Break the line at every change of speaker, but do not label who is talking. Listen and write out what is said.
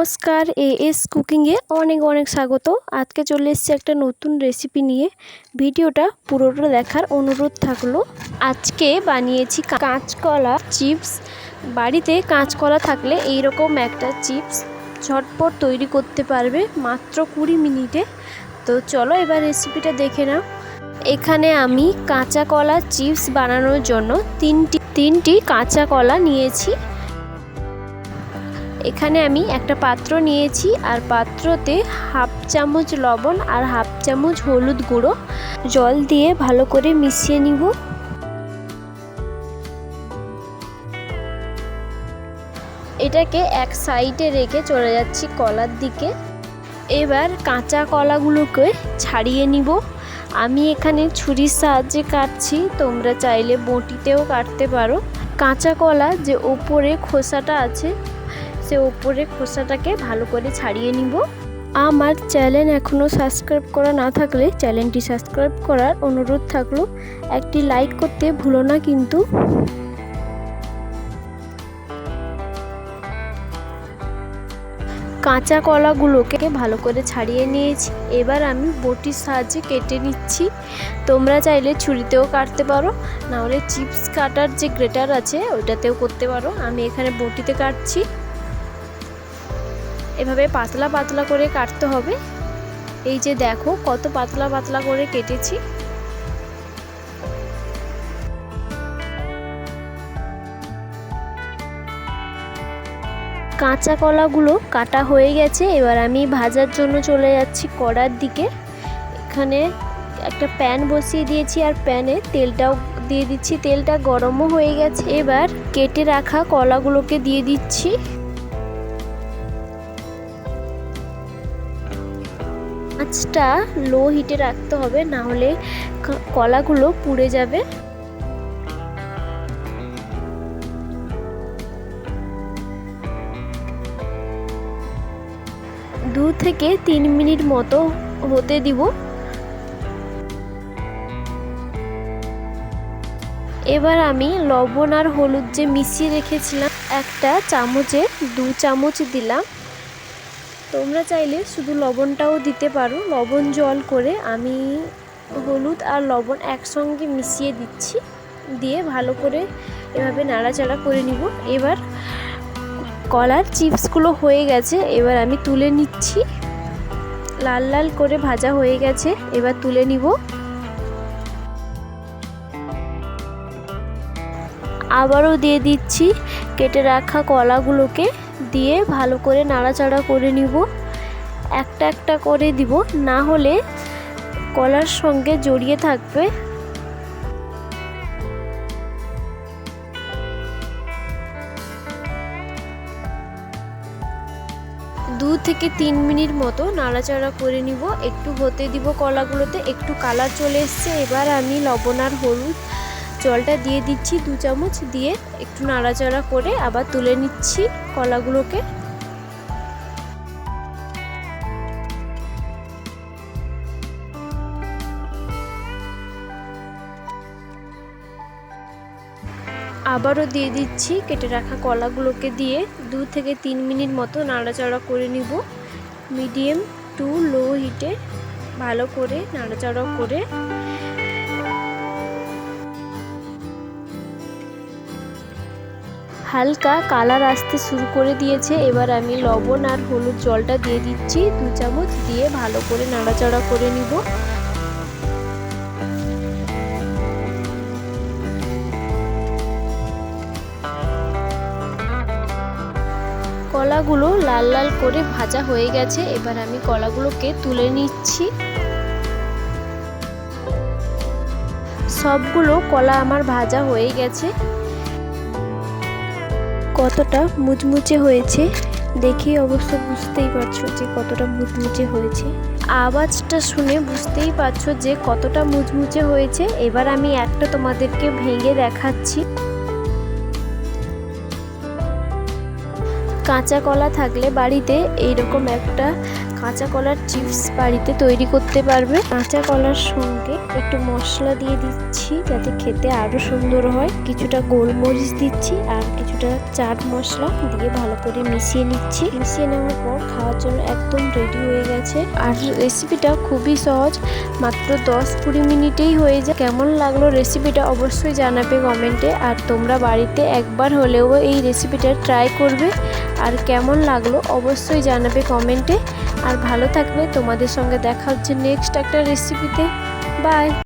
নমস্কার, A S কুকিংয়ে অনেক অনেক স্বাগত। আজকে চলে এসেছি একটা নতুন রেসিপি নিয়ে। ভিডিওটা পুরোটা দেখার অনুরোধ থাকল। আজকে বানিয়েছি কাঁচকলা চিপস। বাড়িতে কাঁচকলা থাকলে এই রকম একটা চিপস ঝটপট তৈরি করতে পারবে মাত্র কুড়ি মিনিটে। তো চলো এবার রেসিপিটা দেখে নাও। এখানে আমি কাঁচা কলা চিপস বানানোর জন্য তিনটি তিনটি কাঁচা কলা নিয়েছি। এখানে আমি একটা পাত্র নিয়েছি আর পাত্রতে হাফ চামচ লবণ আর হাফ চামচ হলুদ গুঁড়ো। জল দিয়ে ভালো করে মিশিয়ে নিব। এটাকে এক সাইডে রেখে চলে যাচ্ছি কলার দিকে। এবার কাঁচা কলাগুলোকে ছাড়িয়ে নিব। আমি এখানে ছুরির সাহায্যে কাটছি, তোমরা চাইলে বটিতেও কাটতে পারো। কাঁচা কলা যে ওপরে খোসাটা আছে সে ওপরে খোসাটাকে ভালো করে ছাড়িয়ে নিব। আমার চ্যানেল এখনও সাবস্ক্রাইব করা না থাকলে চ্যানেলটি সাবস্ক্রাইব করার অনুরোধ থাকল, একটি লাইক করতে ভুলো না কিন্তু। কাঁচা কলাগুলোকে ভালো করে ছাড়িয়ে নিয়েছি। এবার আমি বটির সাহায্যে কেটে নিচ্ছি। তোমরা চাইলে ছুরিতেও কাটতে পারো, নাহলে চিপস কাটার যে গ্রেটার আছে, ওইটাতেও করতে পারো। আমি এখানে বটিতে কাটছি। এভাবে পাতলা পাতলা করে কাটতে হবে। এই যে দেখো কত পাতলা পাতলা করে কেটেছি। কাঁচা কলাগুলো কাটা হয়ে গেছে, এবার আমি ভাজার জন্য চলে যাচ্ছি কড়ার দিকে। এখানে একটা প্যান বসিয়ে দিয়েছি আর প্যানে তেলটাও দিয়ে দিচ্ছি। তেলটা গরমও হয়ে গেছে, এবার কেটে রাখা কলাগুলোকে দিয়ে দিচ্ছি। আঁচটা লো হিটে রাখতে হবে, না হলে কলাগুলো পুড়ে যাবে। দু থেকে তিন মিনিট মতো হতে দিব। এবার আমি লবণ আর হলুদ যে মিশিয়ে রেখেছিলাম, একটা চামচে, দু চামচ দিলাম। তোমরা চাইলে শুধু লবণটাও দিতে পারো। লবণ জল করে আমি হলুদ আর লবণ একসঙ্গে মিশিয়ে দিচ্ছি। দিয়ে ভালো করে এভাবে নাড়াচাড়া করে নিব। এবার কলার চিপসগুলো হয়ে গেছে, এবার আমি তুলে নিচ্ছি। লাল লাল করে ভাজা হয়ে গেছে, এবার তুলে নিব। আবারও দিয়ে দিচ্ছি কেটে রাখা কলাগুলোকে দিয়ে ভালো করে নাড়াচাড়া করে নিব। একটা একটা করে দিব, না হলে কলার সঙ্গে জড়িয়ে থাকবে। দু থেকে তিন মিনিট মতো নাড়াচাড়া করে নিব। একটু হতে দিব কলাগুলোতে, একটু কালার চলে এসছে। এবার আমি লবণ আর হলুদ জলটা দিয়ে দিচ্ছি দু চামচ, দিয়ে একটু নাড়াচাড়া করে আবার তুলে নিচ্ছি কলাগুলোকে। আবারও দিয়ে দিচ্ছি কেটে রাখা কলাগুলোকে দিয়ে দু থেকে তিন মিনিট মতো নাড়াচাড়া করে নিব। মিডিয়াম টু লো হিটে ভালো করে নাড়াচাড়া করে হালকা কালার আসতে শুরু করে দিয়েছে। এবার আমি লবণ আর হলুদ জলটা দিয়ে দিচ্ছি। দু চামচ দিয়ে ভালো করে নাড়াচাড়া করে নিব। কলাগুলো লাল লাল করে ভাজা হয়ে গেছে। এবার আমি কলাগুলোকে তুলে নিচ্ছি। সবগুলো কলা আমার ভাজা হয়ে গেছে। কতটা মুচমুচে হয়েছে দেখে অবশ্য বুঝতেই পারছ যে কতটা মুচমুচে হয়েছে। আওয়াজটা শুনে বুঝতেই পারছ যে কতটা মুচমুচে হয়েছে। এবার আমি একটা তোমাদেরকে ভেঙে দেখাচ্ছি। কাঁচা কলা থাকলে বাড়িতে এইরকম একটা কাঁচা কলার চিপস বাড়িতে তৈরি করতে পারবে। কাঁচা কলার সঙ্গে একটু মশলা দিয়ে দিচ্ছি যাতে খেতে আরও সুন্দর হয়। কিছুটা গোলমরিচ দিচ্ছি আর কিছু কিছুটা চাট মশলা দিয়ে ভালো করে মিশিয়ে নিচ্ছি। মিশিয়ে নেওয়ার পর খাওয়ার জন্য একদম রেডি হয়ে গেছে। আর রেসিপিটা খুবই সহজ, মাত্র দশ কুড়ি মিনিটেই হয়ে যায়। কেমন লাগল রেসিপিটা অবশ্যই জানাবে কমেন্টে আর তোমরা বাড়িতে একবার হলেও এই রেসিপিটা ট্রাই করবে। আর কেমন লাগল অবশ্যই জানাবে কমেন্টে আর ভালো থাকবে, তোমাদের সঙ্গে দেখা হচ্ছে নেক্সট একটা রেসিপিতে বাই